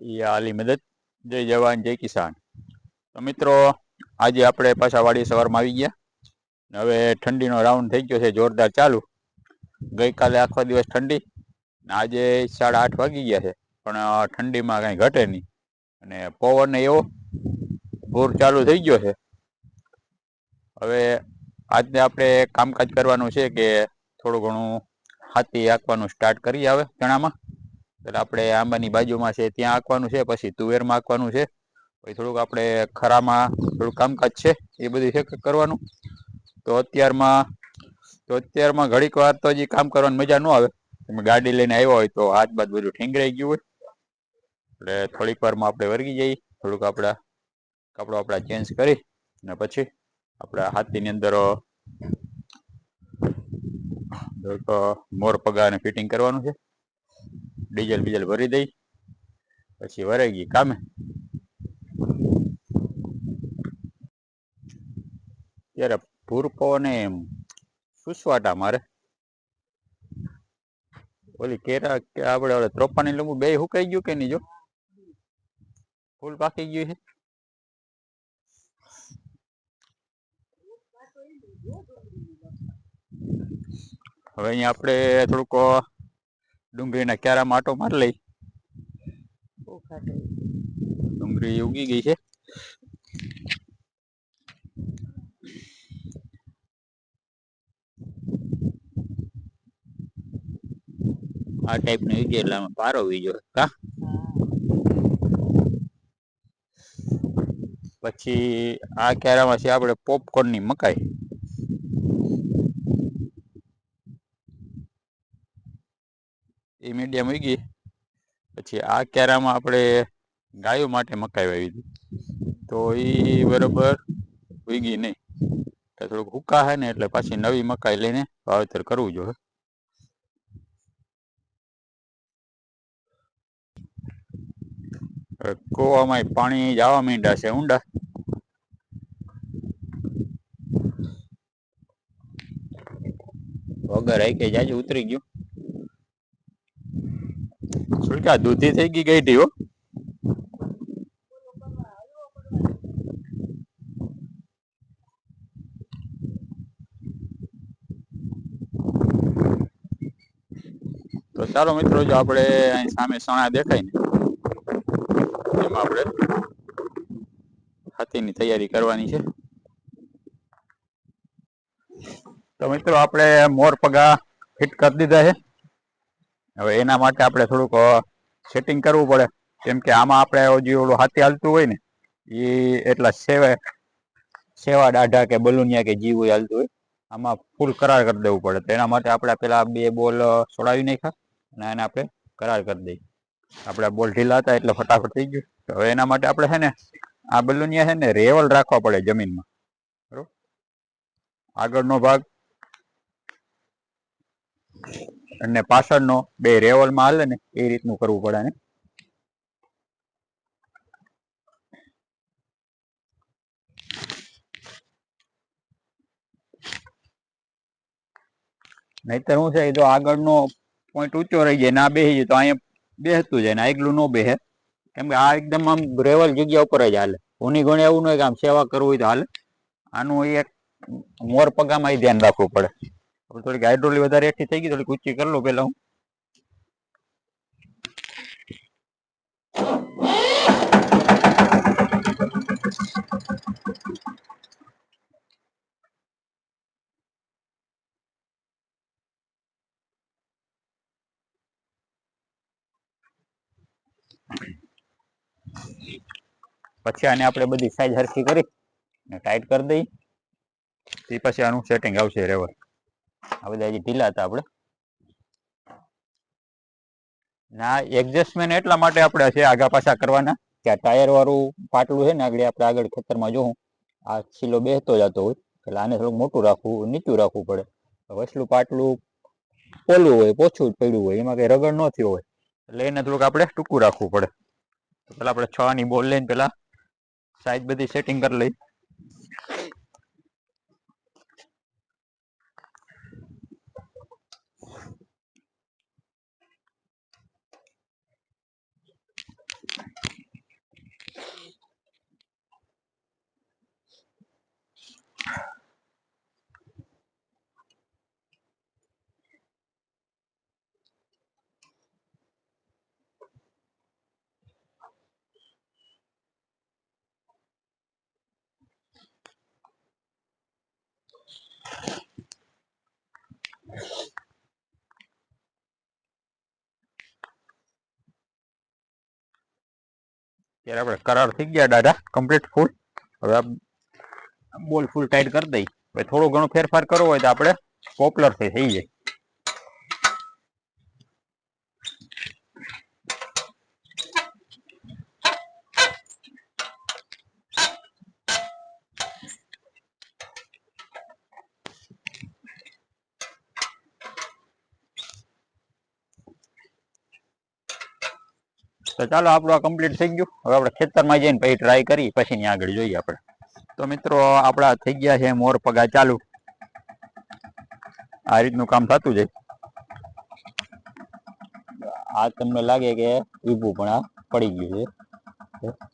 એ આલી મદદ. જય જવાન, જય કિસાન. તો મિત્રો, આજે આપણે પાછા વાડી સવારમાં આવી ગયા. હવે ઠંડીનો રાઉન્ડ થઈ ગયો છે, જોરદાર ચાલુ. ગઈકાલે આખો દિવસ ઠંડી. આજે સાડા આઠ વાગી ગયા છે, પણ ઠંડીમાં કાંઈ ઘટે નહીં. અને પવન એવો પૂર ચાલુ થઈ ગયો છે. હવે આજને આપણે કામકાજ કરવાનું છે કે થોડું ઘણું હાથી આંકવાનું સ્ટાર્ટ કરી આવે ચણામાં. એટલે આપણે આંબાની બાજુમાં છે, ત્યાં આંકવાનું છે, પછી તુવેરમાં આંકવાનું છે, પછી થોડુંક આપણે ખરામાં થોડુંક કામકાજ છે, એ બધું છે કરવાનું. તો અત્યારમાં તો અત્યારમાં ઘડીક વાર તો હજી કામ કરવાની મજા ન આવે. તમે ગાડી લઈને આવ્યા હોય તો હાથ બાદ બધું ઠીંગરાઈ ગયું હોય. એટલે થોડીક વારમાં આપણે વર્ગી જઈએ, થોડુંક આપણા કપડો આપણા ચેન્જ કરી, અને પછી આપણા હાથીની અંદર મોર પગાને ફિટિંગ કરવાનું છે. ડીઝલ બીજલ ભરી દઈ. પછી વરાઈ ગઈ કામે. ત્યારે ભૂર પવને એમ સુસવાટા મારે. ઓલી કેરા કે આપણે ઓલે ત્રોપાની લીંબુ બે હુકાઈ ગયું કે નહીં જો? ફૂલ પાકી ગયું છે. હવે અહીંયા આપણે થોડુંક ડુંગળીના ક્યારામાં આટો મારી લઈ. ડુંગળી ઉગી ગઈ છે. આ ટાઈપ ટાઈપની ઉગી એટલે આમાં પારો વીજો કા? પછી આ ક્યારામાં છે આપણે પોપકોર્નની મકાઈ. એ મીડિયમ ઉગી પછી આ ક્યારામાં આપણે ગાયો માટે મકાઈ વાવી હતી. તો એ બરોબર ઉગી નહીં. એટલે થોડુંક હુકા હે ને એટલે પાછી નવી મકાઈ લઈને વાવેતર કરવું જોઈએ. કૂવામાં પાણી જવા માંડ્યા છે ઊંડા. વગર આઈ કે જાજુ ઉતરી ગયું. સુલકા દૂધી થઈ ગઈ ગઈ હો. તો ચાલો મિત્રો, જો આપણે અહીં સામે સણા દેખાય ને, એમાં આપણે હાથીની તૈયારી કરવાની છે. તો મિત્રો, આપણે મોર પગા ફિટ કરી દીધા છે. હવે એના માટે આપણે થોડુંક સેટિંગ કરવું પડે. કેમ કે આમાં આપણે જે ઓલું હાથી હાલતું હોય ને એ એટલા સેવા સેવા દાઢા કે બલુનિયા કે જીવ હોય હાલતું હોય, આમાં ફૂલ કરાર કરી દેવું પડે. તો એના માટે આપણે પેલા બે બોલ છોડાવી નાખ્યા અને એને આપણે કરાર કરી દઈએ. આપણા બોલ ઢીલા હતા એટલે ફટાફટ થઈ ગયું. હવે એના માટે આપણે છે ને, આ બલુનિયા છે ને રેવલ રાખવા પડે જમીનમાં. બરોબર? આગળનો ભાગ. અને પાછળનો બે રેવલમાં હાલે ને, એ રીતનું કરવું પડે ને. નહીતર શું છે જો આગળનો પોઈન્ટ ઊંચો રહી જાય ના બેસી જાય, તો અહીંયા બેસતું જાય ને આગલું ન બેસે. કેમ કે આ એકદમ આમ રેવલ જગ્યા ઉપર જ હાલે. ઉની ગણે એવું નહીં કે આમ સેવા કરવું હોય તો હાલે. આનું એક મોર પગામાં ધ્યાન રાખવું પડે. હવે થોડીક હાઇડ્રોલી વધારે એકઠી થઈ ગઈ, થોડીક ઊંચી કરી લઉં પેલા હું. પછી આને આપણે બધી સાઈઝ હરખી કરી ટાઈટ કરી દઈ. તે પછી આનું સેટિંગ આવશે રેવર આ બધા હજી ઢીલા હતા આપણે. ના એડજસ્ટમેન્ટ એટલા માટે આપણે છે આગા પાછા કરવાના કે આ ટાયર વાળું પાટલું છે ને આગળ આપણે આગળ ખેતરમાં જોઉં આ છીલો બેસતો જતો હોય, એટલે આને થોડુંક મોટું રાખવું, નીચું રાખવું પડે. વસલું પાટલું પોલું હોય, પોછું પડ્યું હોય, એમાં કઈ રગડ ન થયો હોય, એટલે એને થોડુંક આપણે ટૂંકું રાખવું પડે. પેલા આપણે છ ની બોલ લઈને પેલા સાઈઝ બધી સેટિંગ કરી લઈ. ત્યારે આપણે કરાર થઈ ગયા, દાદા. કમ્પ્લીટ ફૂલ હવે આ બોલ ફૂલ ટાઈટ કરી દઈ. થોડો ઘણો ફેરફાર કરવો હોય તો આપણે પોપ્લર થઈ થઈ જાય. તો ચાલો આપણું આ કમ્પ્લીટ થઈ ગયું. હવે આપણે ખેતરમાં જઈને પછી ટ્રાય કરી પછી ની આગળ જોઈએ આપણે. તો મિત્રો, આપણા થઈ ગયા છે મોર પગા ચાલુ. આ રીતનું કામ થતું જાય. આ તમને લાગે કે ઈભું પણ આ પડી ગયું છે.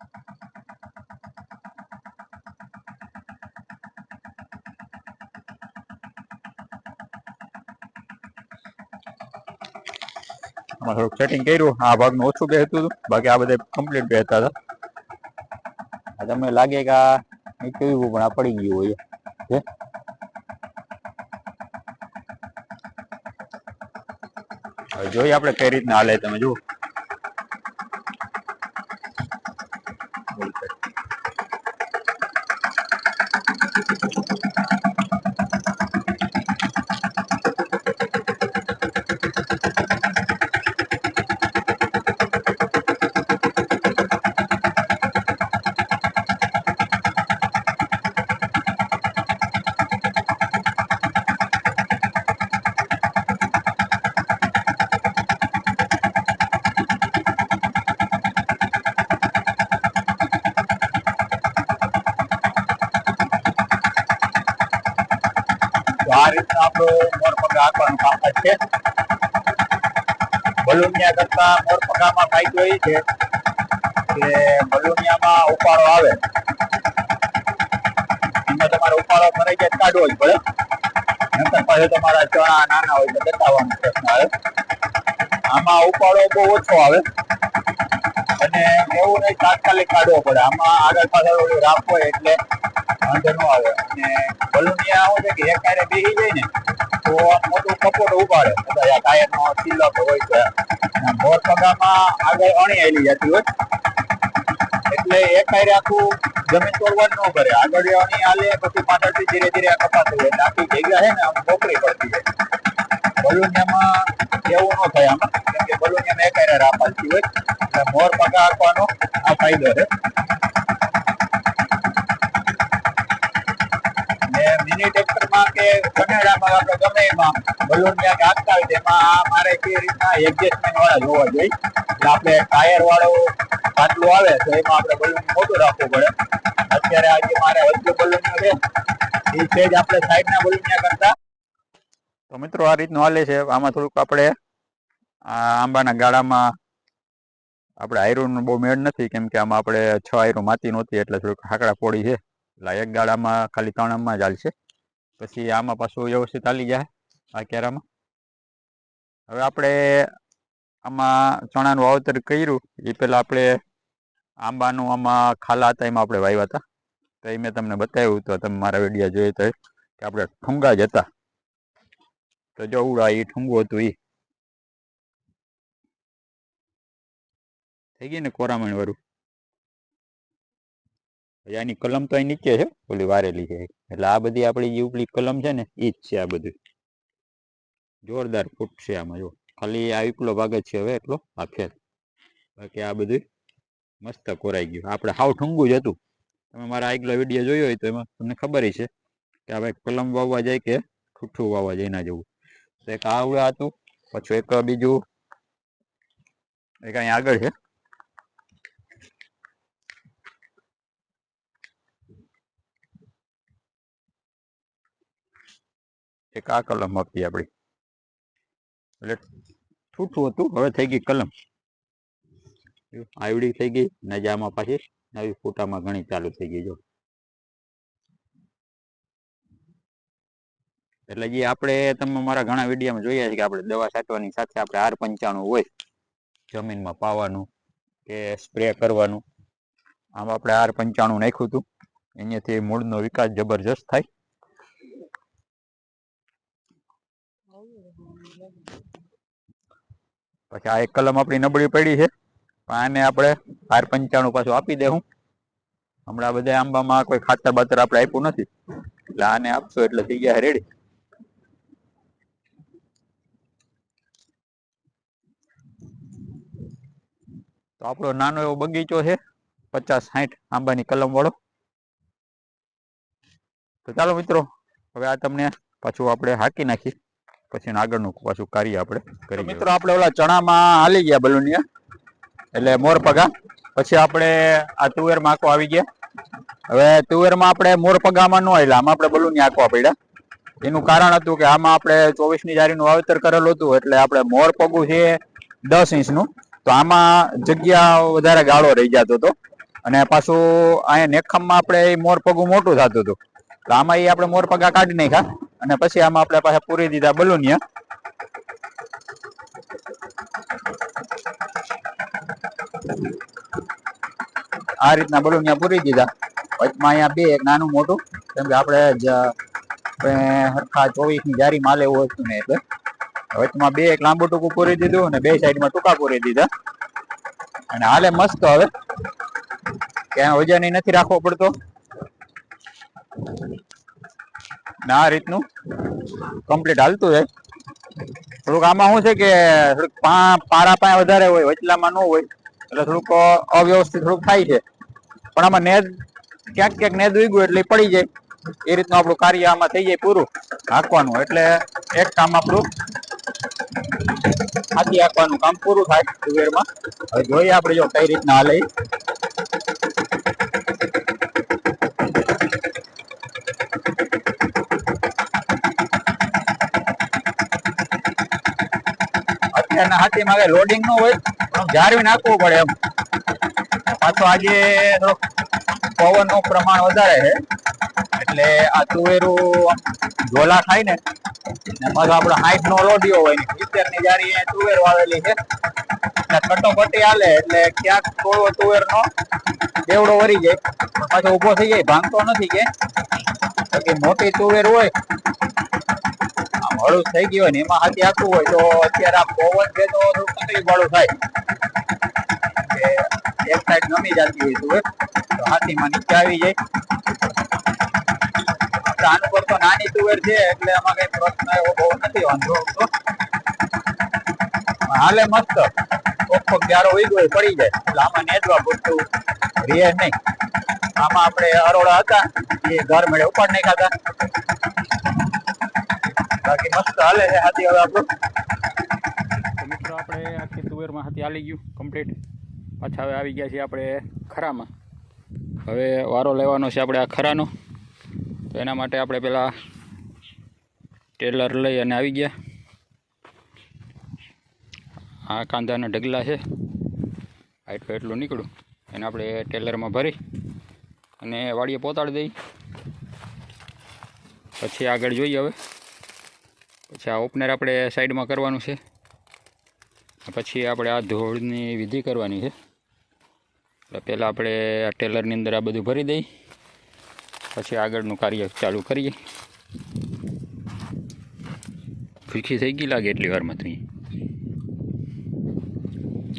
આમાં થોડુંક સેટિંગ કર્યું. આ ભાગનું ઓછું બેસતું હતું. બાકી આ બધા કમ્પ્લીટ બે હતા. તમને લાગે કે આ કેવું પણ આ પડી ગયું હોય. જોઈએ આપણે કઈ રીતના હાલે તમે જુઓ. આ રીતના આપણું મોરપગા આંકવાનું કામકાજ છે. બલુનિયા કરતા મોરપગામાં ફાયદો એ છે કે બલુનિયામાં ઉપાડો આવે. એમાં તમારે ઉપાડો ફરજિયાત કાઢવો જ પડે. નહીંતર પાછું તમારા ચણા નાના હોય તો બતાવવાનો પ્રશ્ન આવે. આમાં ઉપાડો બહુ ઓછો આવે. અને એવું નહીં તાત્કાલિક કાઢવો પડે. આમાં આગળ પાછળ ઓલું રાખવો એટલે વાંધો ન આવે અને બલુનિયા શું છે કે એક હારે બેસી જાય ને તો મોટું કપોટ ઉપાડે બધા ટાયરનો સિલ્લક હોય છે મોર પગામાં આગળ અણી આવી જતી હોય એટલે એક હારે આખું જમીન તોડવાનું ન કરે આગળ અણી આલે પછી પાછળથી ધીરે ધીરે આ કપાતું હોય આખી જગ્યા છે ને આમ મોકળી પડતી હોય બલુનિયામાં એવું ન થાય આમાં કેમ કે બલુનિયામાં એક હારે રાપ હાલતી હોય એટલે મોર પગા આપવાનો આ ફાયદો છે. મિની ટ્રેક્ટરમાં કે કનેડામાં આપણે ગમે એમાં બલૂન ક્યાંક આપતા હોય તેમાં આ મારે કે રીતના એડજસ્ટમેન્ટ વાળા જોવા જોઈએ. એટલે આપણે ટાયર વાળો પાટલું આવે તો એમાં આપણે બલૂન મોટું રાખવું પડે. અત્યારે આજે મારે હલકું બલૂન છે. એ છે જ આપણે સાઈડના બલૂન કરતા. તો મિત્રો આ રીતનું હાલે છે. આમાં થોડુંક આપણે આંબાના ગાળામાં આપણે આયરોન બહુ મેળ નથી, કેમ કે આમાં આપણે છ આયરો માતી નહોતી એટલે થોડુંક હાકડા પોડી છે. એટલે એક ગાળામાં ખાલી ત્રણમાં જ હાલશે પછી આમાં પાછું વ્યવસ્થિત હાલી જાય આ કેરામાં. હવે આપણે આમાં ચણાનું વાવતર કર્યું, એ પહેલાં આપણે આંબાનું આમાં ખાલા હતા એમાં આપણે વાવ્યા હતા. તો એ મેં તમને બતાવ્યું તો તમે મારા વિડીયા જોઈએ તો કે આપણે ઠુંગા જ હતા. તો જો ઉડા એ ઠુંગું હતું એ થઈ ગઈ ને કોરામણ વાળું? આની કલમ તો અહીં નીચે છે, ઓલી વારેલી છે. એટલે આ બધી આપણી જે ઉપલી કલમ છે ને એ જ છે આ બધું. જોરદાર ફૂટ છે આમાં, જો. ખાલી આ ઉપલો ભાગ જ છે હવે એટલો, આ ફેર. બાકી આ બધું મસ્ત કોરાઈ ગયું. આપણે હાવ ઠુંગું જ હતું. તમે મારા આગલો વીડિયો જોયો હોય તો એમાં તમને ખબર છે કે હવે કલમ વાવવા જાય કે ઠૂઠું વાવવા જાય ના જવું. તો એક આવડે હતું, પછી એક બીજું, એક અહીં આગળ છે. એક આ કલમ હતી આપણી? એટલે ઠૂઠું હતું, હવે થઈ ગઈ કલમ. આવડી થઈ ગઈ નજામાં પાછી નવી ફોટામાં ઘણી ચાલુ થઈ ગઈ, જો. એટલે જે આપણે તમે મારા ઘણા વિડીયોમાં જોયા છે કે આપણે દવા છાંટવાની સાથે આપણે આર પંચાણું હોય. જમીનમાં પાવાનું કે સ્પ્રે કરવાનું. આમ આપણે આર પંચાણું નાખ્યું હતું. અહીંયાથી મૂળનો વિકાસ જબરજસ્ત થાય. પછી આ એક કલમ આપણી નબળી પડી છે. આને આપણે બાર પંચાણું પાછું આપી દેવું. હમણાં બધા આંબામાં કોઈ ખાતર બાતર આપણે આપ્યું નથી. એટલે આને આપશું એટલે થઈ ગયા રેડી તો આપણો નાનો એવો બગીચો છે. પચાસ સાઠ આંબાની કલમ વાળો. તો ચાલો મિત્રો, હવે આ તમને પાછું આપણે હાકી નાખી પછી આગળનું પાછું કાર્ય આપણે કરી મિત્રો આપણે ઓલા ચણામાં હાલી ગયા બલુનિયા એટલે મોરપગા. પછી આપણે આ તુવેરમાં આખો આવી ગયા. હવે તુવેરમાં આપણે મોરપગામાં ન આવેલા આમાં આપણે બલુની આંકવા પડ્યા. એનું કારણ હતું કે આમાં આપણે ચોવીસની જારીનું વાવેતર કરેલું હતું એટલે આપણે મોર પગું છે દસ ઇંચનું. તો આમાં જગ્યા વધારે ગાળો રહી જતો હતો. અને પાછું અહીંયા નેખમમાં આપણે મોર પગું મોટું થતું હતું. તો આમાં એ આપણે મોર પગા કાઢી નાખ્યા. અને પછી આમાં આપણે પાછા પૂરી દીધા બલુનિયા આ રીતના બલુનિયા પૂરી દીધા. વચમાં અહીંયા બે એક નાનું મોટું, કેમ કે આપણે જ હરખા ચોવીસની જારી માલ એવું હતું ને એટલે. વચમાં બે એક લાંબુ ટૂંકું પૂરી દીધું અને બે સાઈડમાં ટૂંકા પૂરી દીધા. અને હાલે મસ્ત હવે. ક્યાં વજન નથી રાખવો પડતો. ને આ રીતનું. કમ્પ્લીટ હાલતું જાય થોડુંક આમાં શું છે કે, થોડુંક પારા પાયા વધારે હોય, વચલામાં ન હોય, એટલે થોડુંક અવ્યવસ્થિત થોડુંક થાય છે. પણ આમાં નેદ ક્યાંક ક્યાંક નેદ ઉગ્યું એટલે પડી જાય. એ રીતનું આપણું કાર્ય આમાં થઈ જાય પૂરું, હાંકવાનું. એટલે એક કામ આપણું હાથી હાંકવાનું. કામ પૂરું થાય કુવેરમાં હવે જોઈએ આપણે જો કઈ રીતના હાલે. અત્યારના હાથીમાં લોડિંગનું હોય, જાળવી નાખવું પડે એમ. પાછો આજે પવનનું પ્રમાણ વધારે છે, એટલે આ તુવેરું ઝોલા ખાય ને પાછો આપણે હાઈટ નો લોડિયો હોય તુવેર વાવેલી છે. કટોકટી હાલે, એટલે ક્યાંક થોડો તુવેર દેવડો વરી જાય. પાછો ઊભો થઈ જાય, ભાંગતો નથી કે મોટી તુવેર હોય આમ થઈ ગયું હોય ને એમાં હાથી આખું હોય તો અત્યારે આ પવન છે તો થોડું તકલીફ થાય. એક સાઈડ નમી જતી હોય તો હાથીમાં નીચે આવી જાય. આનું પર તો નાની તુવેર છે, એટલે એમાં કઈ પ્રશ્ન એવો બહુ નથી, વાંધો તો હાલે મસ્ત. કોક ગ્યારો હોય, પડી જાય. એટલે આમાં નેદવા પૂરતું રે નહીં. આમાં આપણે અરોડા હતા, એ ઘર મેળે ઉપાડ નાખ્યા હતા. બાકી મસ્ત હાલે છે હાથી હવે આપણું. તો મિત્રો આપણે આખી તુવેરમાં હાથી હાલી ગયું કમ્પ્લીટ પાછા હવે આવી ગયા છીએ આપણે ખરામાં. હવે વારો લેવાનો છે આપણે આ ખરાનો. તો એના માટે આપણે પેલા ટેલર લઈ અને આવી ગયા. આ કાંદાના ઢગલા છે. આટલું એટલું નીકળ્યું એને આપણે ટેલરમાં ભરી અને વાડીએ પહોંચાડી દઈ. પછી આગળ જોઈએ હવે. પછી આ ઓપનર આપણે સાઈડમાં કરવાનું છે. પછી આપણે આ ધોળની વિધિ કરવાની છે. એટલે પહેલાં આપણે આ ટેલરની અંદર આ બધું ભરી દઈ. પછી આગળનું કાર્ય ચાલુ કરીએ. ભૂખી થઈ ગઈ લાગે એટલી વારમાં તું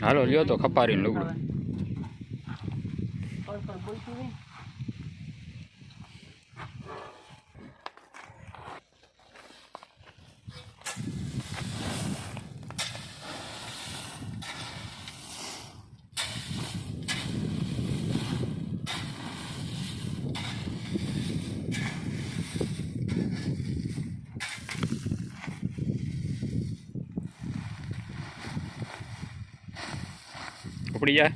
હાલો, લ્યો તો ખપારીને લુગડું. ઉપડી જાય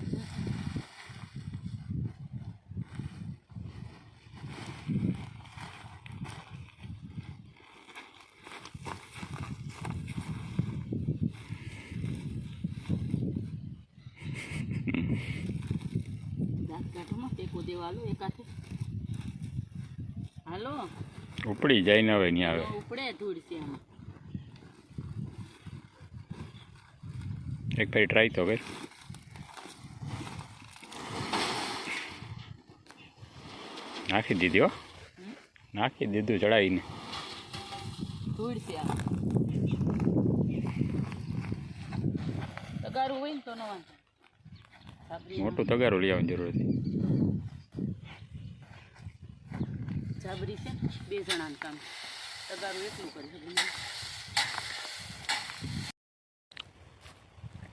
ઉપડી જાય ને હવે નહીં આવે ઉપડે ધૂળ છે એક ભાઈ ટ્રાય તો કર. નાખી દીધી હો. નાખી દીધું ચડાવીને. મોટું તગારું લઈ આવવાની જરૂર હતી. છે બે જણાનું કામ. તગારું એટલું કરી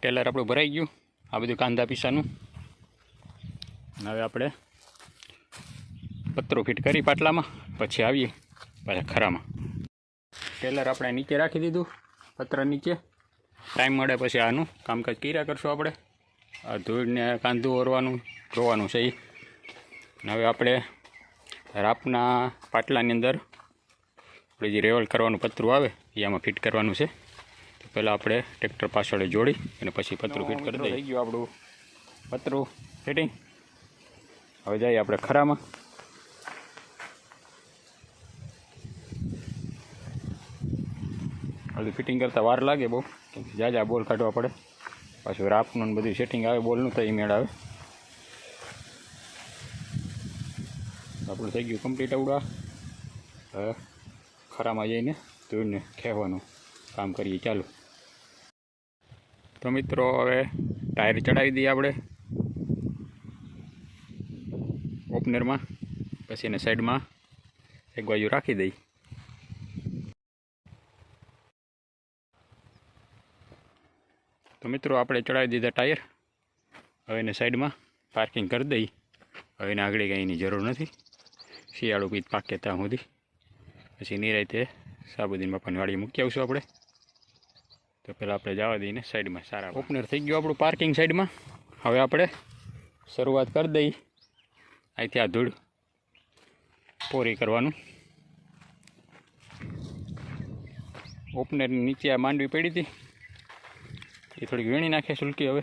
ટેલર આપણું ભરાઈ ગયું. આ બધું કાંદા પીસાનું. હવે આપણે પતરું ફિટ કરી પાટલામાં પછી આવીએ પાછા ખરામાં. ટેલર આપણે નીચે રાખી દીધું પત્ર નીચે. ટાઈમ મળે પછી આનું કામકાજ કર્યા કરશું આપણે. આ ધૂળને કાંદું ઓરવાનું જોવાનું છે એ હવે આપણે રાપના પાટલાની અંદર આપણે જે રેવલ કરવાનું પતરું આવે એ આમાં ફિટ કરવાનું છે. તો પહેલાં આપણે ટ્રેક્ટર પાછળ જોડી અને પછી પતરું ફિટ કરી દઈએ. થઈ ગયું આપણું પતરું ફિટિંગ હવે જઈએ આપણે ખરામાં. હજુ ફિટિંગ કરતાં વાર લાગે બહુ. કેમ કે જાજા બોલ કાઢવા પડે. પાછું રાપનું બધું સેટિંગ આવે, બોલનું તો એ મેળ આવે. આપણું થઈ ગયું કમ્પ્લીટ આવડા હવે ખરામાં જઈને ધોઈને ખેવાનું કામ કરીએ. ચાલુ. તો મિત્રો, હવે ટાયર ચડાવી દઈએ આપણે. ઓપનરમાં પછી એને સાઈડમાં એક બાજુ રાખી દઈ મિત્રો આપણે ચડાવી દીધા ટાયર. હવે એને સાઈડમાં પાર્કિંગ કરી દઈ. હવે એને આગળ કંઈ એની જરૂર નથી. શિયાળું પીત પાકે ત્યાં સુધી. પછી નિરાયતે સાબુદીન બાપાની વાડી મૂકી આવશું આપણે. તો પહેલાં આપણે જવા દઈને સાઈડમાં સારા ઓપનર થઈ ગયું આપણું પાર્કિંગ સાઈડમાં. હવે આપણે શરૂઆત કરી દઈ. અહીંથી આ ધૂળ પોરી કરવાનું. ઓપનરની નીચે આ માંડવી પડી હતી. એ થોડીક વીણી નાખે સુલકી હવે.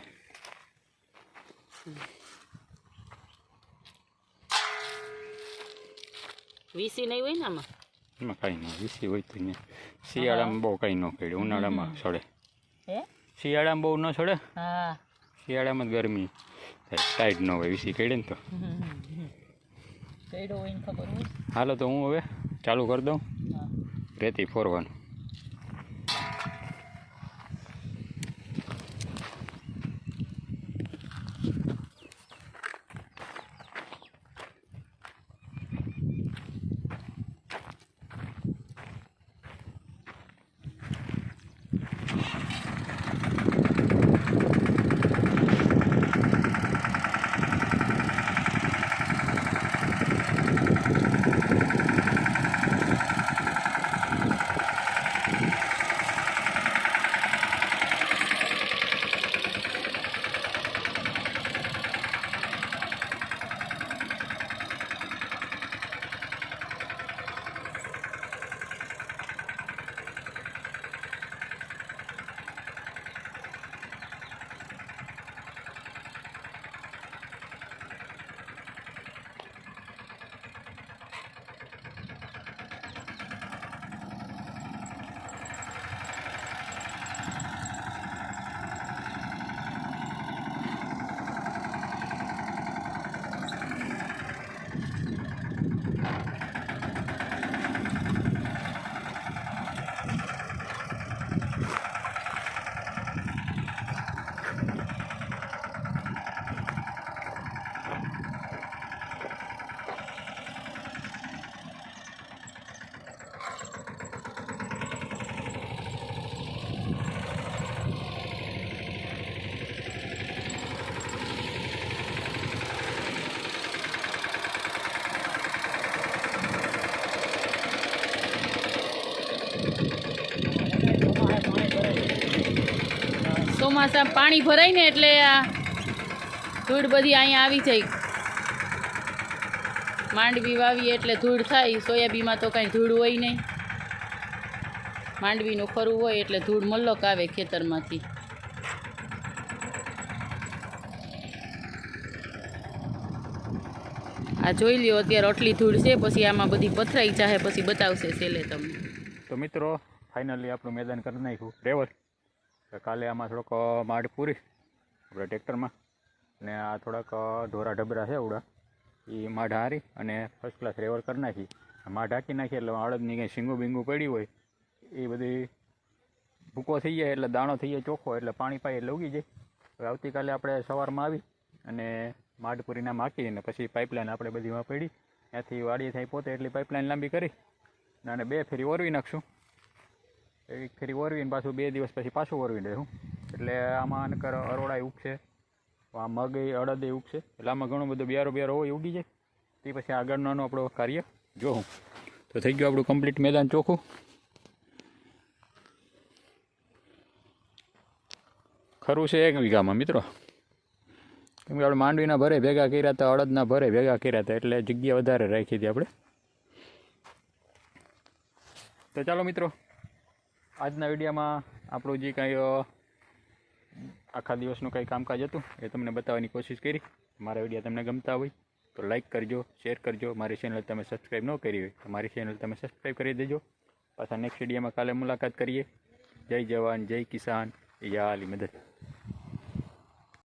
વીસી નહીં હોય ને આમાં? એમાં કાંઈ નહીં વીસી હોય તો અહીંયા. શિયાળામાં બહુ કાંઈ ન પડે ઉનાળામાં સડે. શિયાળામાં બહુ ન સડે? હા. શિયાળામાં ગરમી થાય ટાઈટ ન હોય વીસી કડે ને તો. હાલો તો હું હવે ચાલુ કરી દઉં. રેતી ફોરવાનું. ચોમાસા પાણી ભરાય ને એટલે આ ધૂળ બધી અહીંયા આવી જાય. માંડવી વાવી એટલે ધૂળ થાય, સોયાબીનમાં તો કાંઈ ધૂળ હોય નહીં. માંડવીનું ખરું હોય એટલે ધૂળ મલ્લક આવે ખેતરમાંથી. આ જોઈ લ્યો અત્યારે આટલી ધૂળ છે, પછી આમાં બધી પથરાઈ જાહે, પછી બતાવશે સેલે તમને. તો મિત્રો ફાઇનલી આપણું મેદાન કરી નાખ્યું. રેવલ. તો કાલે આમાં થોડોક માડ પૂરી આપણે ટ્રેક્ટરમાં. અને આ થોડાક ઢોરા ઢબરા છે ઉડા. એ માઢ હારી અને ફર્સ્ટ ક્લાસ રેવર કરી નાખી. માઢ ઢાંકી નાખી એટલે અડદની કંઈ શીંગું બીંગું પડી હોય, એ બધી ભૂકો થઈ જાય એટલે દાણો થઈ જાય ચોખ્ખો એટલે પાણી પાય એટલે ઉગી જાય. હવે આવતીકાલે આપણે સવારમાં આવી અને માઢપુરીના માકી અને પછી પાઇપલાઇન આપણે બધીમાં પડી. ત્યાંથી વાડીએ થઈ પોતે એટલી પાઇપલાઇન લાંબી કરી. અને બે ફેરી ઓરવી નાખશું. એક ફેરી ઓરવીને પાછું બે દિવસ પછી પાછું ઓરવી દઉં એટલે આમાં નકર અરોડા ઉગશે. આ મગ એ અડદ એ ઉગશે. એટલે આમાં ઘણું બધું બિયારો બિયારો હોય ઉગી જાય. તે પછી આગળનો આપણો કાર્ય. જોઉં તો થઈ ગયું આપણું કમ્પ્લીટ મેદાન ચોખ્ખું. ખરું છે એક વીઘામાં, મિત્રો. કેમ કે આપણે માંડવીના ભરે ભેગા કર્યા હતા, અડદના ભરે ભેગા કર્યા હતા, એટલે જગ્યા વધારે રાખી હતી આપણે. તો ચાલો મિત્રો આજના વિડીયોમાં આપણું જે કાંઈ આખા દિવસનું કંઈ કામકાજ હતું એ તમને બતાવવાની કોશિશ કરી. મારા વીડિયો તમને ગમતા હોય તો લાઈક કરજો શેર કરજો. મારી ચેનલ તમે સબસ્ક્રાઈબ ન કરી હોય તો મારી ચેનલ તમે સબસ્ક્રાઈબ કરી દેજો. પાછા નેક્સ્ટ વિડીયોમાં કાલે મુલાકાત કરીએ. જય જવાન, જય કિસાન. યા આલી મદદ.